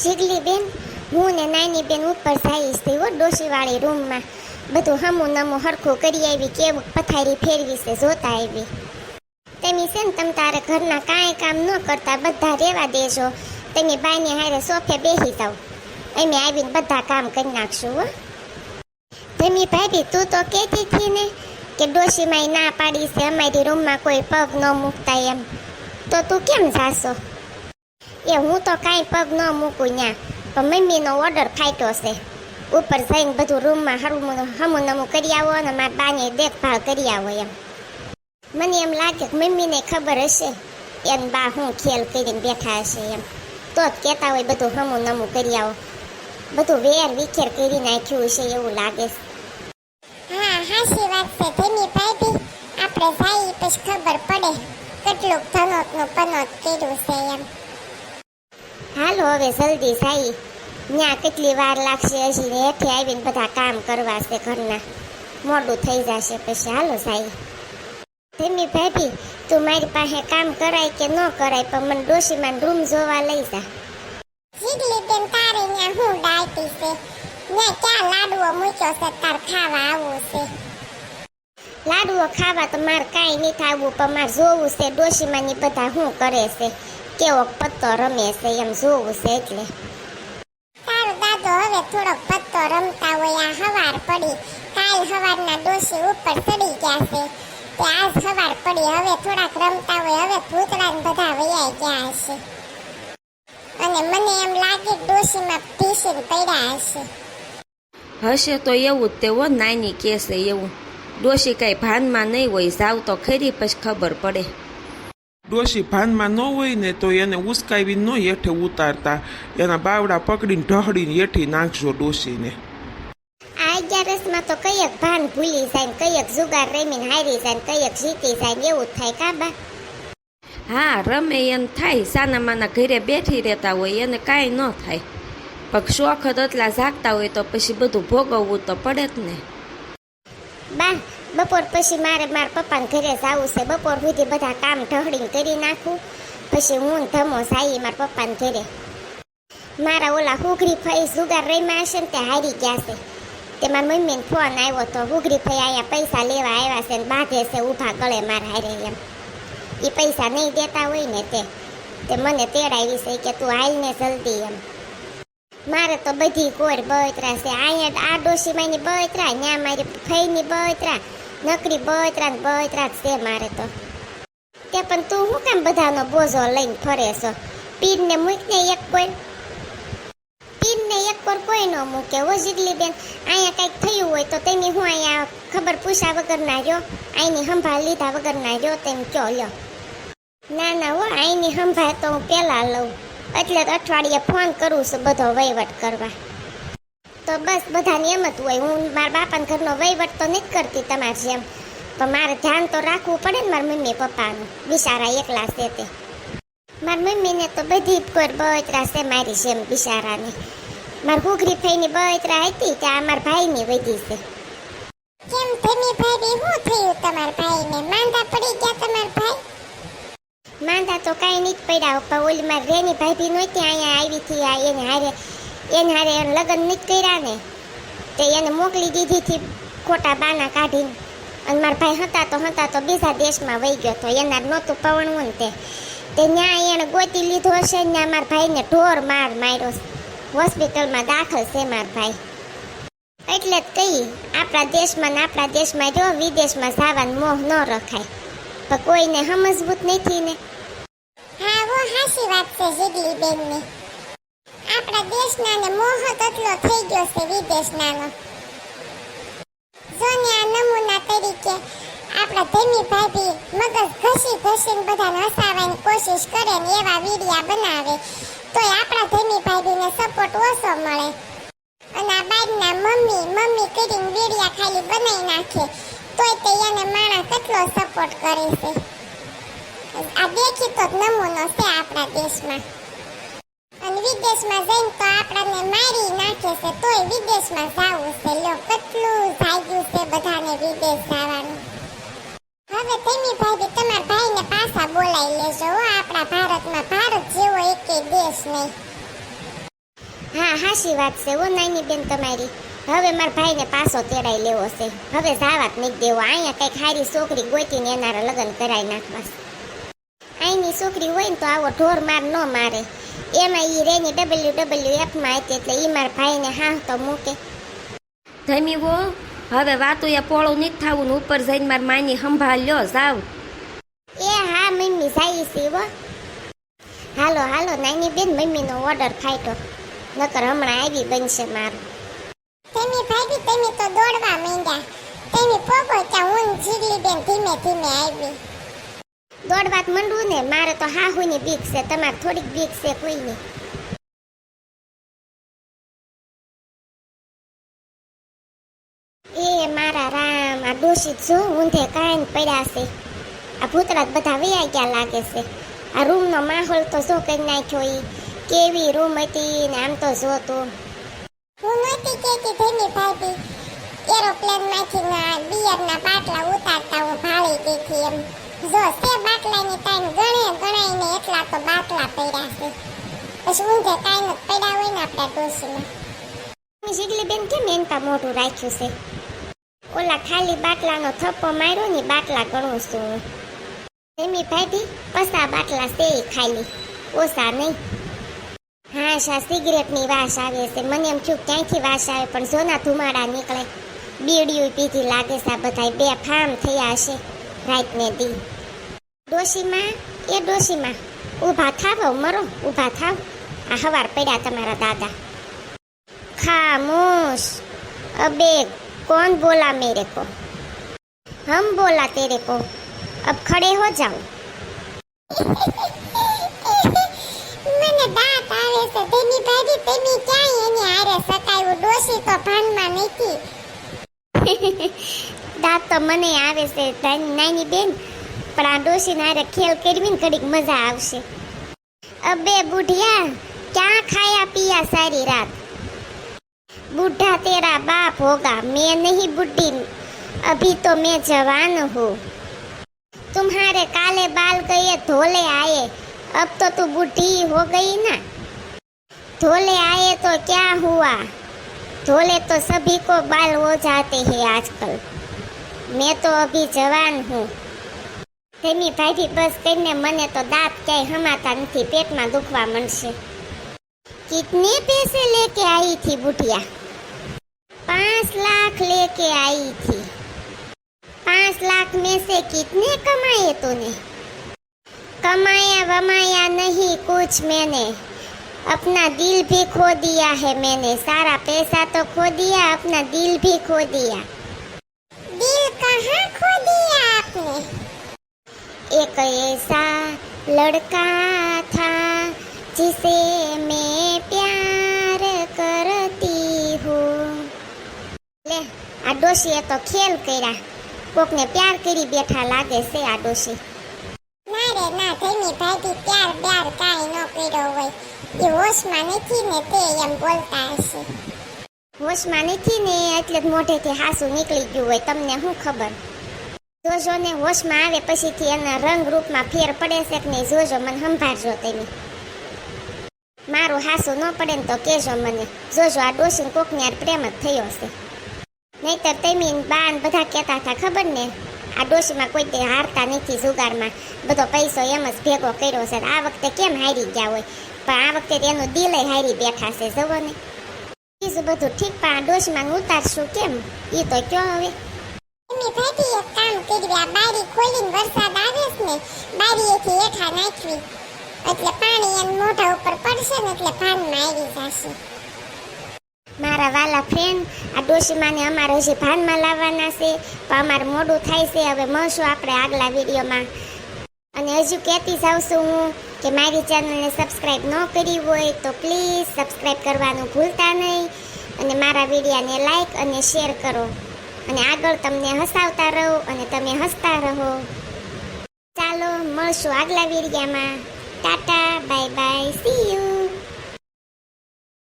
જીગલી બેન હું ને નાની બેન ઉપર જઈશ થઈ હો ડોશીવાળી રૂમમાં. બધું હમું નમું હરખું કરી આવી કેવું પથારી ફેરવી છે, જોતા આવી. તમે છે ને તમે તારે ઘરના કાંઈ કામ ન કરતા બધા રહેવા દેજો. તમે બાઈને હારે સોફે બેસી જાઓ. અમે આવીને બધા કામ કરી નાખશું, હો. તમે ભાભી, તું તો કહેતી હતી ને કે ડોશીમાંય ના પાડી છે, અમારી રૂમમાં કોઈ પગ ન મૂકતા એમ. તો તું કેમ જાશો? એ હું તો કાંઈ પગ ન મૂકું ત્યાં પણ મમ્મીનો ઓર્ડર ફાટ્યો છે. ઉપર જઈને બધું રૂમમાં હરમું હમું નમું કરી આવો અને મારા બાને દેખભાળ કરી આવો એમ. મને એમ લાગે કે મમ્મીને ખબર હશે. એમ બા હું ખેલ કરીને બેઠા હશે એમ. તો જ કહેતા હોય બધું હમું નમું કરી આવો. બધું વેર વિખેર કરી નાખ્યું છે એવું લાગે છે. હા હાસી વાત છે, ધીમી ભાઈ આપણે જાય પછી ખબર પડે કેટલુંક ધનોતનું પનોત કર્યું છે એમ. હાલો હવે જલ્દી સાઈ ત્યાં કેટલી વાર લાગશે હજી ને હેઠે આવીને બધા કામ કરવા છે ઘરના. મોડું થઈ જશે પછી. હાલો સાઈ. ધીમી ભાભી તું મારી પાસે કામ કરાય કે ન કરાય પણ મને ડોશીમાં રૂમ જોવા લઈ જા. જીગલી બેન તારે ત્યાં હું ડાયટી છે? ત્યાં ક્યાં લાડુઓ મૂક્યો છે? તાર ખાવા આવવું છે. લાડુઓ ખાવા તો મારે કાંઈ નહીં થવું પણ મારે જોવું છે ડોશીમાંની બધા શું કરે છે. કેવો પત્તો રમે છે એમ જોવું છે એટલે. સારું દાદો હવે થોડોક પત્તો રમતા હોય આ હવાર પડી. કાલ હવારના ડોશી ઉપર ચડી ગયા છે. તે આજ હવાર પડી હવે થોડાક રમતા હોય હવે ભૂતડા બધા વૈયા ગયા હશે. અને મને એમ લાગે કે પીસીને પડ્યા હશે. હશે તો એવું જ તેવો નાની કહેશે એવું. ડોશી કાંઈ ભાનમાં નહીં હોય જાવ તો ખરી પછી ખબર પડે. ડોશી ભાનમાં ન હોય ને તો એને ઉસકાવી ન હેઠે ઉતારતા. એના બાવડા પકડીને ઢહડીને હેઠી નાખજો ડોશીને. આ અગિયારસમાં તો કયક ભાન ભૂલી જાય ને કયક જુગાર રમીને હારી જાય ને કયક જીતી જાય ને એવું જ થાય કાબા હા રમે એમ થાય. સાના માના ઘરે બેઠી રહેતા હોય એને કાંઈ ન થાય. પણ શોખ જ એટલા જાગતા હોય તો પછી બધું ભોગવવું તો પડે જ ને. બા બપોર પછી મારે મારા પપ્પાને ઘરે જવું છે. બપોર સુધી બધા કામ ઢહળીને કરી નાખું. પછી હું ધમો સાઈ મારા પપ્પાને ઘરે. મારા ઓલા હુઘરી ફઈ જુગાર રમ્યા હશે ને તે હારી ગયા છે. તે મારા મમ્મીને ફોન આવ્યો તો હુઘરી ફઈ અહીંયા પૈસા લેવા આવ્યા છે ને બાંધે છે ઊભા ગળે મારા હારે એમ. એ પૈસા નહીં દેતા હોય ને તે. તે મને તેડાવી છે કે તું હાલ ને જલ્દી એમ. મારે તો બધી કોર બળતરા છે. અહીંયા આ ડોશીમાની બળતરા ત્યાં મારી ફઈની બળતરા નકરી બળતરા બળતરા છે મારે તો. તે પણ તું શું કામ બધાનો બોજો લઈને ફરે છો? પીરને મૂકને એક કોઈ પીરને એક પર કોઈ ન મૂકે. ઓ જીગલી બેન અહીંયા કંઈક થયું હોય તો તેની હું અહીંયા ખબર પૂછ્યા વગર ના રહ્યો? અહીંની સંભાળ લીધા વગર ના રહ્યો તેમ કયો લ્યો? ના ના હો, અહીંની સંભાળ તો હું પહેલાં લઉં. એટલે અઠવાડિયે ફોન કરું છું બધો વહીવટ કરવા. તો બસ બધાને એમ જ હોય. હું મારા બાપાના ઘરનો વહીવટ તો નથી કરતી તમારે જેમ. પણ મારે ધ્યાન તો રાખવું પડે ને મારા મમ્મી પપ્પાનું. બિચારા એકલા છે તે. મારા મમ્મીને તો બધી કોઈ બળતરા છે મારી જેમ બિચારાની. મારી ઘૂઘરી થઈને બળતરા હતી ત્યાં મારા ભાઈની વધી છે. કેમ ધીમી ભાભી શું થયું તમારા ભાઈને? માંદા પડી ગયા તમારા ભાઈ? માંદા તો કાંઈ નહીં જ પડ્યા. પણ ઓલી મારી રેની ભાભી નહોતી અહીંયા આવી હતી આ એને હારે એને હારે એને લગ્ન નથી કર્યા ને, તે એને મોકલી દીધી હતી ખોટા બાના કાઢીને. અને મારા ભાઈ હતા તો હતા તો બીજા દેશમાં વહી ગયો તો એના નહોતું પવણવું ને તે. ત્યાં એને ગોતી લીધો હશે ને મારા ભાઈને ઢોર માર માર્યો હોસ્પિટલમાં દાખલ છે મારા ભાઈ. એટલે જ કહી આપણા દેશમાં ને આપણા દેશમાં જો વિદેશમાં જવાનો મોહ ન રખાય. પણ કોઈને સમજવું નથી ને. હા વો હાસી વાત છે, જીગલી બેનની. આપણા દેશના ને મોહ કેટલો થઈ ગયો છે વિદેશનાનો. જો ને આ નમૂના તરીકે આપણા ધીમી ભાભી મગજ ઘસી ઘસીને બધાને હસાવવાની કોશિશ કરે ને એવા વીડિયા બનાવે, તોય આપણા ધીમી ભાભીને સપોર્ટ ઓછો મળે. અને આ બાજના મમ્મી મમ્મી કરીને વીડિયા ખાલી બનાવી નાખે, તોય તે એને માણસ કેટલો સપોર્ટ કરે છે. આ દેખીતો નમૂનો છે આપણા દેશમાં. વિદેશમાં જઈને તો આપણને મારી નાખે છે, તોય વિદેશમાં જવું છે. લો, કેટલું જાગ્યું છે બધાને વિદેશ જવાનું. હવે તેની ભાઈ તમારા ભાઈને પાછા બોલાવી લેજો આપણા ભારતમાં ભારત જેવો એક દેશ નહીં. હા હાશી વાત છે ઓ નાની બેન તમારી. હવે મારા ભાઈને પાછો તેડાઈ લેવો છે. હવે જાવા જ નહીં દેવો. અહીંયા કંઈક હારી છોકરી ગોતીને એનારા લગ્ન કરાવી નાખવા અહીંની છોકરી હોય ને તો આવો ઢોર માર ન મારે. એમાં એ રેની ડબલ્યુ ડબલ્યુ એફમાં હતી એટલે એ મારા ભાઈને હા તો મૂકે. ધમી વો હવે વાતો એ પોળું નથી થવું ને ઉપર જઈને મારા માની સંભાળ લ્યો જાવ. એ હા મમ્મી જાય છે હો. હાલો હાલો નાની બેન મમ્મીનો ઓર્ડર ફાટ્યો. નકર હમણાં આવી બનશે મારું. તેમી ભાભી તેમી તો દોડવા માંડ્યા. તેમી પોગો ત્યાં હું ને જીગલી બેન ધીમે ધીમે આવી. દોડવાત મંડવું ને મારે તો હાહુની બીક છે, તમારે થોડીક બીક છે કોઈની. એ મારા રામ, આ દોષિત જો ઊંધે કાન પડ્યા છે. આ ભૂતરાત બધા વૈયા ગયા લાગે છે. આ રૂમનો માહોલ તો શું કરી નાખ્યો ઈ? કેવી રૂમ હતી ને આમ તો જો હું નહોતી કહેતી ધીમી ભાભી. એરોપ્લેનમાંથી ના બિયરના બાટલા ઉતારતા હું ભાળી ગઈ હતી એમ જો તે બાટલાની ટાઈમ ગણે ગણાઈને એટલા તો બાટલા પડ્યા છે. પછી ઊંધે કાંઈ નથી પડ્યા હોય ને આપણા ડોશીમાં જીગલી બેન કેમ એનતા મોઢું રાખ્યું છે? ઓલા ખાલી બાટલાનો થપ્પો માર્યો ને બાટલા ગણું છું હું. એમી ભાભી, પસા બાટલા છે ખાલી. ઓછા નહીં. હા શા સિગરેટની વાસ આવે છે. મને એમ થયું ક્યાંયથી વાસ આવે, પણ સોના ધુમાડા નીકળે. બીડીયું પીધી લાગે છે આ બધા બે ફામ થયા હશે. રાતને દી. ડોશીમાં? એ ડોશીમાં. ઊભા થાવ મરો ઊભા થાવ આ હવાર પડ્યા તમારા દાદા. ખામોશ. અબે કોણ બોલા મેરે કો? હમ બોલા તેરે કો? અબ ખડે હો જાઓ. મને દાંત આવે છે તેની ભાજી તેની ક્યાંય એની હારે સતાયું ડોશી તો ભાનમાં નથી. દાંત તો મને આવે છે નાની બેન. પણ આ ડોશીને હારે ખેલ કરવીને ઘડીક મજા આવશે. અબે બુઢિયા, ક્યાં ખાયા પીયા સારી રાત? બુઢા તેરા બાપ હોગા, મેં નહીં બુઢી અભી તો મેં જવાન હું. તુમ્હારે કાલે બાલ ગયે ધોલે આયે. અબ તો તું બુઢી હો ગઈ ના. ધોલે આયે તો ક્યાં હુઆ? ધોલે તો સભી કો બાલ હો જાતે હે આજકલ. મેં તો અભી જવાન હું. તેની ભાઈથી બસ કરીને મને તો દાંત ક્યાંય હમાતા નથી પેટમાં દુખવા મળશે कितने पैसे लेके आई थी बुढ़िया पाँच लाख लेके आई थी पाँच लाख में से कितने कमाए तूने कमाया वमाया नहीं कुछ मैंने अपना दिल भी खो दिया है मैंने सारा पैसा तो खो दिया अपना दिल भी खो दिया દિલ કહાં ખો દિયા આપને एक ऐसा लड़का था जिसे मैं प्यार करती हूँ લે આ ડોશીએ તો ખેલ કર્યા કોકને પ્યાર કરી બેઠા લાગે છે આ ડોશી ના રે ના ધીમી ભાભી પ્યાર બ્યાર કાંઈ ન કર્યો હોય એ હોશમાં નથી ને તે એમ બોલતા હશે હોશમાં નથી ને એટલે જ મોઢેથી હાસું નીકળી ગયું હોય તમને શું ખબર જોજો ને હોશમાં આવે પછીથી એના રંગ રૂપમાં ફેર પડે છે કે નહીં, જોજો મને, સંભાળજો તમે. મારું હાસું ન પડે ને તો કહેજો મને, જોજો આ ડોસીને કોકને યાર પ્રેમ જ થયો છે. નહીતર તમે ને બા બધા કહેતા હતા, ખબર ને? આ ડોસીમાં કોઈ તે હારતા નથી જુગારમાં. બધો પૈસો એમ જ ભેગો કર્યો છે આ વખતે કેમ હારી ગયા હોય? પણ આ વખતે એનું દિલે હારી બેઠા છે જવો ને. બીજું બધું ઠીક, પણ આ ડોસીમાં ઉતારશું કેમ? એ તો કયો હવે? કામ કર્યું. આ બારી ખોલીને વરસાદ આવે છે ને, બારીએથી એટલે પાણી એમ મોઢા ઉપર પડશે ને એટલે ભાનમાં આવી જશે. મારા વાલા ફ્રેન્ડ આ ડોશીમાને અમારે હજી ભાનમાં લાવવાના છે. પણ અમારે મોડું થાય છે. હવે મળશું આપણે આગલા વિડીયોમાં. અને હજુ કહેતી જાઉં છું હું કે મારી ચેનલને સબસ્ક્રાઈબ ન કરી હોય તો પ્લીઝ સબસ્ક્રાઈબ કરવાનું ભૂલતા નહીં. અને મારા વિડીયાને લાઈક અને શેર કરો. અને આગળ તમને હસાવતા રહો અને તમે હસતા રહો. ચાલો, મળશું આગલા વીડિયામાં. Tata bye bye see you